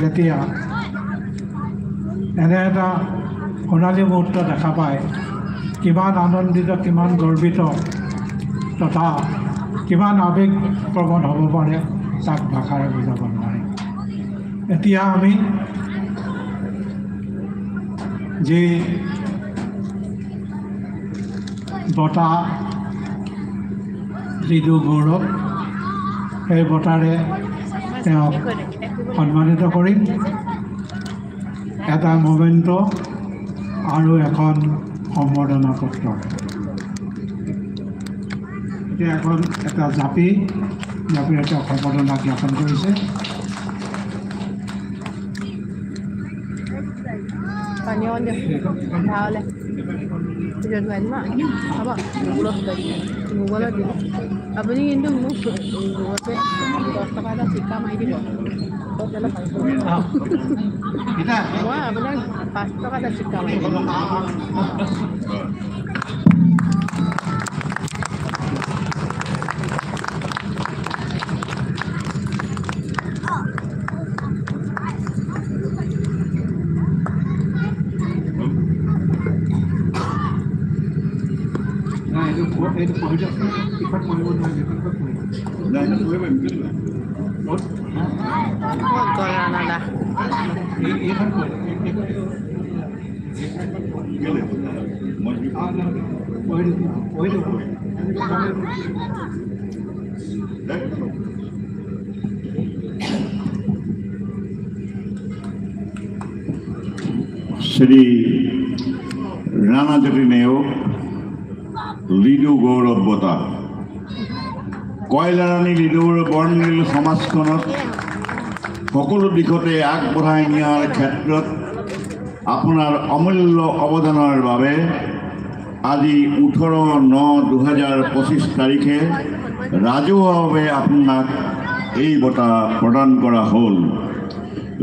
যেতিয়া এনে এটা সোণালী মুহূৰ্ত দেখা পায়, কিমান আনন্দিত, কিমান গৰ্বিত, তথা কিমান আৱেগপ্ৰৱণ হ'ব পাৰে, তাক ভাষাৰে বুজাব নোৱাৰি। এতিয়া আমি যি বঁটা লিডু গৌৰৱ, সেই বঁটাৰে তেওঁক সন্মানিত কৰিম এটা মমেণ্ট আৰু এখন সম্বৰ্ধনা এতিয়া এখন এটা জাপি, জাপিৰে তেওঁক সম্বৰ্ধনা জ্ঞাপন কৰিছে। পানী অকণ ভালে ভিডিঅ'টো আনি ন হ'ব আপুনি কিন্তু মোক গুগল পে' দহ টকা এটা চিক্কা মাৰি দিব। তেতিয়াহ'লে ভালো হ'ব। মই আপোনাক পাঁচ টকা এটা চিক্কা মাৰি দিম নাই এইটো প- এইটো পঢ়ি দিয়ক ইখন পঢ়িব নোৱাৰি ইখন পঢ়িব ক'ত? ক'ত গ'ল ৰাণাদা এই- এইখন পঢ়িব পঢ়ি দিয়ক পঢ়ি দিয়ক শ্রী রানাজটি নেওক লিডু গৌৰৱতা কয়লাৰাণী লিডুৰ বৰ্ণিল সমাজখনত সকলো দিশতে আগবঢ়াই নিয়াৰ ক্ষেত্ৰত আপোনাৰ অমূল্য অৱদানৰ বাবে আজি ওঠৰ ন দুহেজাৰ পঁচিছ তাৰিখে ৰাজহুৱাভাৱে আপোনাক এই বঁটা প্ৰদান কৰা হ'ল।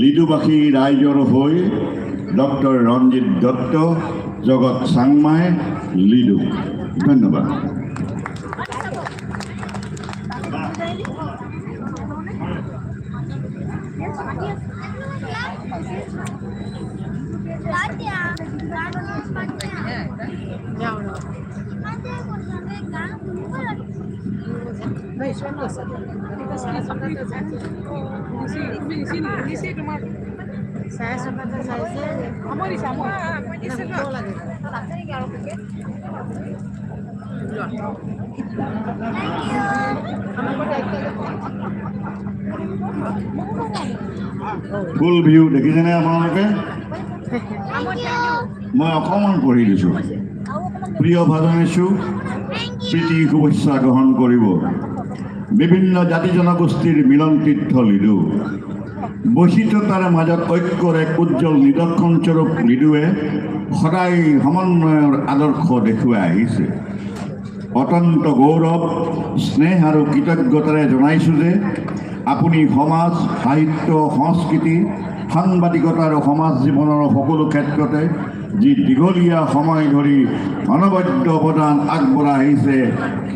লিডুবাসী ৰাইজৰ হৈ ডক্টৰ ৰঞ্জিত দত্ত, জগত চাংমাই, লিডু। ধন্যবাদ। যাওঁ ৰ'ব নাই ঈশ্বৰ আছে চাই আছোঁ চাইছে নামিব লাগে লোৱা। ফুল ভিউ দেখিছেনে আপোনালোকে? মই অকণমান পঢ়ি দিছোঁ। প্ৰিয় ভাজনেছো প্ৰীতি শুভেচ্ছা গ্ৰহণ কৰিব। বিভিন্ন জাতি জনগোষ্ঠীৰ মিলন তীৰ্থ লিডু। বৈচিত্ৰতাৰে মাজত ঐক্যৰ এক উজ্জ্বল নিদৰ্শনস্বৰূপ লিডুৱে সদায় সমন্বয়ৰ আদৰ্শ দেখুৱাই আহিছে। অত্যন্ত গৌৰৱ, স্নেহ আৰু কৃতজ্ঞতাৰে জনাইছোঁ যে আপুনি সমাজ, সাহিত্য, সংস্কৃতি সাংবাদিকতা আৰু সমাজ জীৱনৰ সকলো ক্ষেত্ৰতে যি দীঘলীয়া সময় ধৰি অনবদ্য অৱদান আগবঢ়াই আহিছে,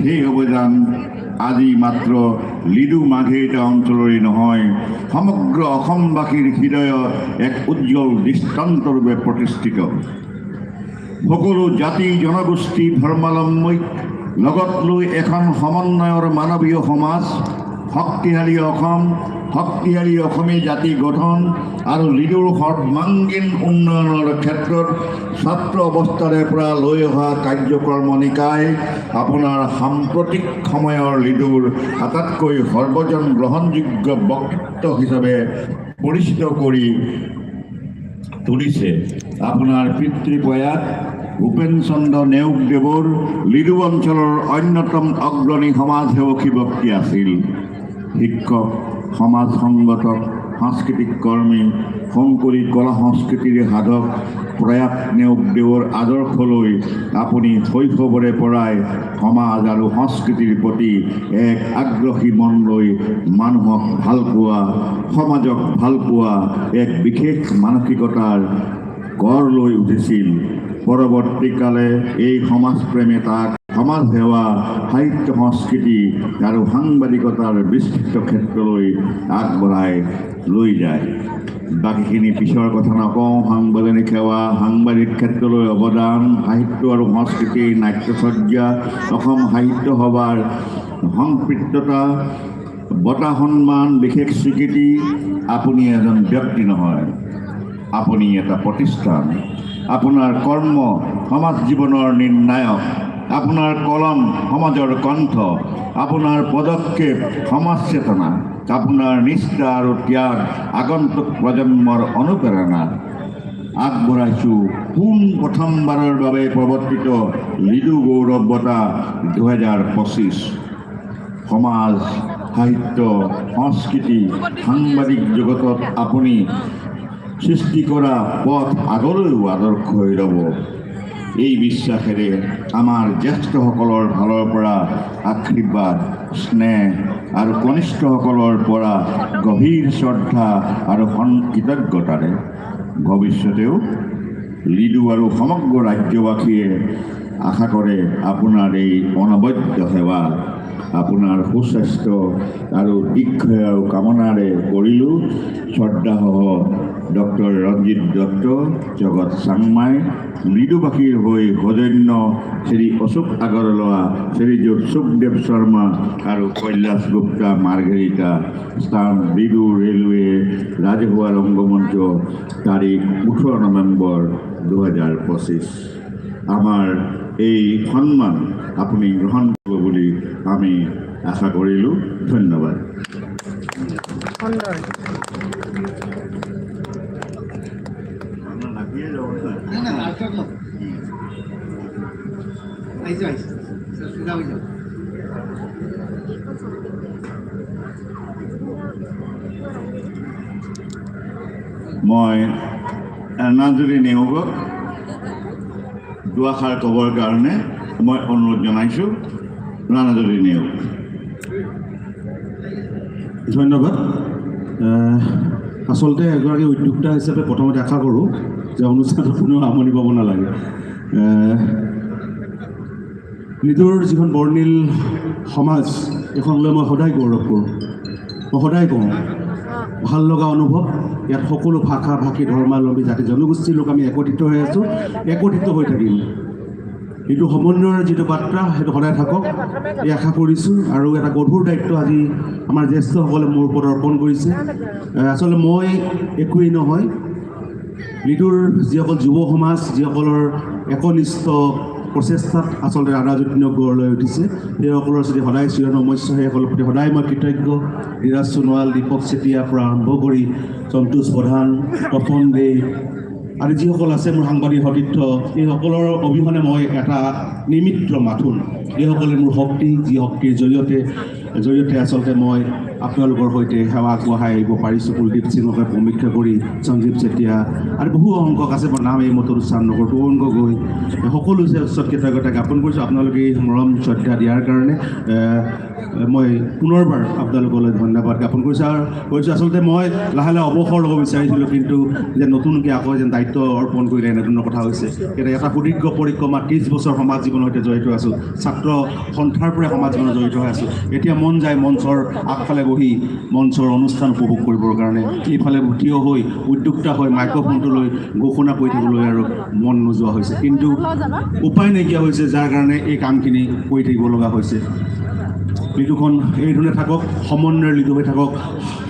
সেই অৱদান আজি মাত্ৰ লিডু মাঘেৰিটা অঞ্চলৰেই নহয়, সমগ্ৰ অসমবাসীৰ হৃদয়ত এক উজ্জ্বল দৃষ্টান্তৰূপে প্ৰতিষ্ঠিত। সকলো জাতি, জনগোষ্ঠী ধৰ্মাৱলম্বীক লগত লৈ এখন সমন্বয়ৰ মানৱীয় সমাজ শক্তিশালী অসম শক্তিশালী অসমীয়া জাতি গঠন আৰু লিডুৰ সৰ্বাংগীন উন্নয়নৰ ক্ষেত্ৰত ছাত্ৰ অৱস্থাৰে পৰা লৈ অহা কাৰ্যক্ৰমণিকাই আপোনাৰ সাম্প্ৰতিক সময়ৰ লিডুৰ আটাইতকৈ সৰ্বজন গ্ৰহণযোগ্য বক্তৃত্ব হিচাপে পৰিচিত কৰি তুলিছে। আপোনাৰ পিতৃ প্ৰয়াত ভূপেন চন্দ্ৰ নেওগদেৱৰ লিডু অঞ্চলৰ অন্যতম অগ্ৰণী সমাজসেৱকী ব্যক্তি আছিল। শিক্ষক সমাজ সংগঠক সাংস্কৃতিক কৰ্মী শংকৰী কলা সংস্কৃতিৰ সাধক প্ৰয়াত নেওগদেৱৰ আদৰ্শলৈ আপুনি শৈশৱৰে পৰাই সমাজ আৰু সংস্কৃতিৰ প্ৰতি এক আগ্ৰহী মন লৈ মানুহক ভাল পোৱা সমাজক ভাল পোৱা এক বিশেষ মানসিকতাৰ গঢ় লৈ উঠিছিল। পৰৱৰ্তীকালে এই সমাজপ্ৰেমে তাক, সমাজ সেৱা, সাহিত্য সংস্কৃতি আৰু সাংবাদিকতাৰ বিস্তৃত ক্ষেত্ৰলৈ আগবঢ়াই লৈ যায়। বাকীখিনি পিছৰ কথা নকওঁ সাংবিধানিক সেৱা, সাংবাদিক ক্ষেত্ৰলৈ অৱদান, সাহিত্য আৰু সংস্কৃতি, নাট্যচৰ্যা, অসম সাহিত্য সভাৰ সম্পৃক্ততা, বঁটা সন্মান, বিশেষ স্বীকৃতি, আপুনি এজন ব্যক্তি নহয়, আপুনি এটা প্ৰতিষ্ঠান। আপোনাৰ কৰ্ম সমাজ জীৱনৰ নিৰ্ণায়ক আপোনাৰ কলম সমাজৰ কণ্ঠ আপোনাৰ পদক্ষেপ সমাজ চেতনা আপোনাৰ নিষ্ঠা আৰু ত্যাগ আগন্তুক প্ৰজন্মৰ অনুপ্ৰেৰণা আগবঢ়াইছোঁ পোন প্ৰথমবাৰৰ বাবে প্ৰৱৰ্তিত লিডু গৌৰৱ বঁটা দুহেজাৰ পঁচিছ। সমাজ, সাহিত্য, সংস্কৃতি, সাংবাদিক জগতত আপুনি সৃষ্টি কৰা পথ আগলৈও আদৰ্শ হৈ ৰ'ব। এই বিশ্বাসেৰে আমাৰ জ্যেষ্ঠসকলৰ ফালৰ পৰা আশীৰ্বাদ, স্নেহ আৰু কনিষ্ঠসকলৰ পৰা গভীৰ শ্ৰদ্ধা আৰু কৃতজ্ঞতাৰে ভৱিষ্যতেও লিডু আৰু সমগ্ৰ ৰাজ্যবাসীয়ে আশা কৰে আপোনাৰ এই অনবদ্য সেৱা, আপোনাৰ সুস্বাস্থ্য আৰু দীৰ্ঘায়ু কামনাৰে কৰিলোঁ শ্ৰদ্ধাসহ ডক্টৰ ৰঞ্জিত দত্ত জগত চাংমাই মৃদুবাসীৰ হৈ সৌজন্য শ্ৰী অশোক আগৰৱালা শ্ৰীযুত সুখদেৱ শৰ্মা আৰু কৈলাশ গুপ্তা মাৰ্ঘেৰিটা। স্থান মৃদু ৰেলৱে, ৰাজহুৱা ৰংগমঞ্চ, তাৰিখ ওঠৰ নৱেম্বৰ দুহেজাৰ পঁচিছ। আমাৰ এই সন্মান আপুনি গ্ৰহণ কৰিব বুলি আমি আশা কৰিলোঁ। ধন্যবাদ। মই এৰ্ণাজুলি নেওগক দুআষাৰ ক'বৰ কাৰণে মই অনুৰোধ জনাইছোঁ ৰাণাজুলি নেওগ। ধন্যবাদ। আচলতে এগৰাকী উদ্যোক্তা হিচাপে প্ৰথমতে আশা কৰোঁ। যে অনুষ্ঠানটো কোনেও আমনি পাব নালাগে। নিজৰ যিখন বৰ্ণিল সমাজ এইখনলৈ মই সদায় গৌৰৱ কৰোঁ। মই সদায় কওঁ ভাল লগা অনুভৱ ইয়াত সকলো ভাষা ভাষী ধৰ্মাৱলম্বী জাতি জনগোষ্ঠীৰ লোক আমি একত্ৰিত হৈ আছোঁ একত্ৰিত হৈ থাকিম। এইটো সমন্বয়ৰ যিটো বাৰ্তা সেইটো সদায় থাকক এই আশা কৰিছোঁ আৰু এটা গধুৰ দায়িত্ব আজি আমাৰ জ্যেষ্ঠসকলে মোৰ ওপৰত অৰ্পণ কৰিছে। আচলতে মই একোৱেই নহয় লিডুৰ যিসকল যুৱ সমাজ যিসকলৰ একনিষ্ঠ প্ৰচেষ্টাত আচলতে ৰাধাজ্যোতি গঢ় লৈ উঠিছে সেইসকলৰ যদি সদায় চিৰনমস্য সেইসকলৰ প্ৰতি সদায় মই কৃতজ্ঞ। ধীৰাজ সোণোৱাল দীপক চেতিয়াৰ পৰা আৰম্ভ কৰি সন্তোষ প্ৰধান প্ৰথম দে আৰু যিসকল আছে মোৰ সাংবাদিক সতীৰ্থ এইসকলৰ অবিহনে মই এটা নিমিত্ৰ মাথোন। এইসকলে মোৰ শক্তি যি শক্তিৰ জৰিয়তে জৰিয়তে আচলতে মই আপোনালোকৰ সৈতে সেৱা আগবঢ়াই আহিব পাৰিছোঁ কুলদীপ সিঙকে সমীক্ষা কৰি সঞ্জীৱ চেতিয়া আৰু বহু সংখ্যক আছে মই নাম এই মতৰ উচ্চাৰণ নকৰোঁ তৰুণ গগৈ। সকলো যে ওচৰত কৃতজ্ঞতা জ্ঞাপন কৰিছোঁ আপোনালোকে এই মৰম শ্ৰদ্ধা দিয়াৰ কাৰণে মই পুনৰবাৰ আপোনালোকলৈ ধন্যবাদ জ্ঞাপন কৰিছোঁ আৰু কৰিছোঁ আচলতে মই লাহে লাহে অৱসৰ ল'ব বিচাৰিছিলোঁ কিন্তু যে নতুনকৈ আকৌ যেন দায়িত্ব অৰ্পণ কৰিলে এনেধৰণৰ কথা হৈছে। এতিয়া এটা সুদীৰ্ঘ পৰিক্ৰমা ত্ৰিছ বছৰ সমাজ জীৱনৰ সৈতে জড়িত আছোঁ ছাত্ৰ সন্থাৰ পৰাই সমাজ জীৱনত জড়িত হৈ আছোঁ। এতিয়া মন যায় মঞ্চৰ আগফালে বহি মঞ্চৰ অনুষ্ঠান উপভোগ কৰিবৰ কাৰণে। এইফালে থিয় হৈ উদ্যোক্তা হৈ মাইক্ৰফোনটো লৈ ঘোষণা কৰি থাকিবলৈ আৰু মন নোযোৱা হৈছে। কিন্তু উপায় নাইকিয়া হৈছে যাৰ কাৰণে এই কামখিনি কৰি থাকিব লগা হৈছে। লিডুখন এইধৰণে থাকক সমন্বয়ৰ লিডু হৈ থাকক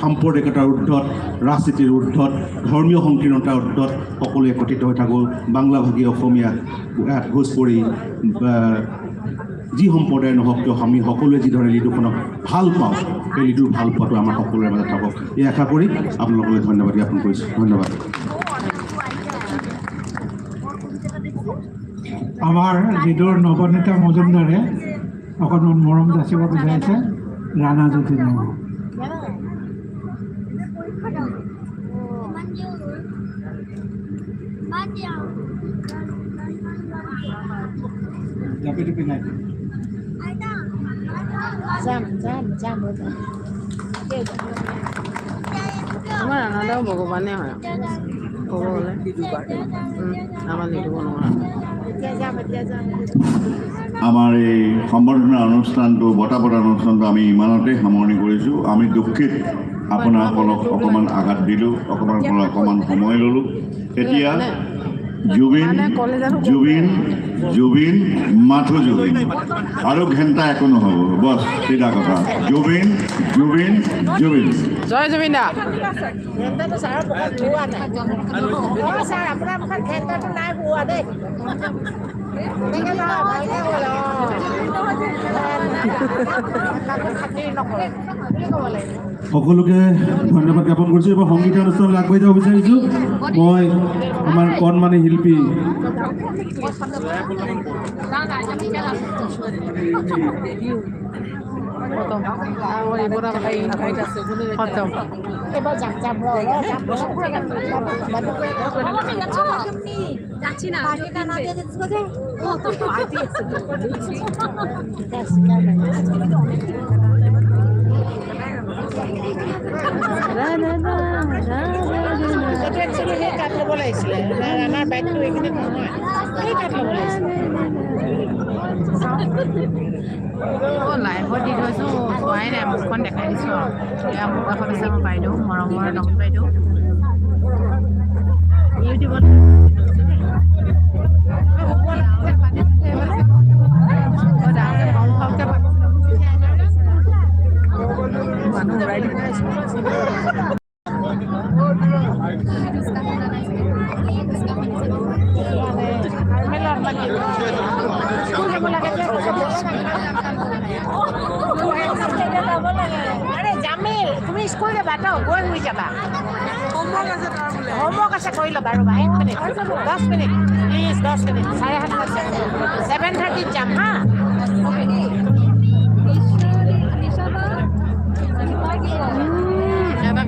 সাম্প্ৰদায়িকতাৰ ঊৰ্ধত ৰাজনীতিৰ ঊৰ্ধত ধৰ্মীয় সংকীৰ্ণতাৰ ঊৰ্ধত সকলোৱে একত্ৰিত হৈ থাকোঁ। বাংলাভাষী অসমীয়া ভোজপুৰি যি সম্প্ৰদায় নহওক কিয় আমি সকলোৱে যিধৰণে লিডুখনক ভাল পাওঁ সেই লিডুৰ ভাল পোৱাটো আমাৰ সকলোৰে মাজত থাকক। এই আশা কৰি আপোনালোকলৈ ধন্যবাদ জ্ঞাপন কৰিছোঁ। ধন্যবাদ। আমাৰ লিডুৰ নৱনীতা মজুমদাৰে অকণমান মৰম যাচিব বিচাৰিছে ৰাণাজ্যোতি জাপি টুপি নাই। মই যাম আমাৰ হয় ক'ব গ'লে। আমাৰ লিখিব নোৱাৰা আমাৰ এই সম্বৰ্ধনা অনুষ্ঠানটো বঁটা প্ৰদান অনুষ্ঠানটো আমি ইমানতে সামৰণি কৰিছোঁ। আমি দুখিত আপোনাসকলক অকণমান আঘাত দিলোঁ অকণমান অকণমান সময় ল'লোঁ। এতিয়া জুবিন জুবিন জুবিন মাথো জুবিন। আৰু ঘণ্টা একো নহ'ব বস সেটা কথা। জুবিন জুবিন জুবিন। জয় জুবিন না নাই সকলোকে ধন্যবাদ জ্ঞাপন কৰিছোঁ এইবাৰ সংগীত অনুষ্ঠানলৈ আগবাঢ়ি যাব বিচাৰিছোঁ মই আমাৰ কণমানি শিল্পী। খতম আমার এই বড় ভাই খতম এবার যাম যাম র যাচ্ছি না সেইটো একচুৱেলি সেই কাট ল'ব লাগিছিলে আমাৰ বাইকটো এইখিনিত লাইভত দি থৈছোঁ চোৱাই নাই মুখখন দেখাই দিছোঁ আৰু এয়া কাষত আছে মোৰ বাইদেউ মৰমৰ নম বাইদেউ ইউটিউবত স্কুল যাবা তো গৈ শুই যাবা। হোমৱৰ্ক আছে কৰি ল'বা ৰ'বা এক মিনিট দহ মিনিট প্লিজ দহ মিনিট চাৰে সাত আছে ছেভেন থাৰ্টিত যাম হা? এটা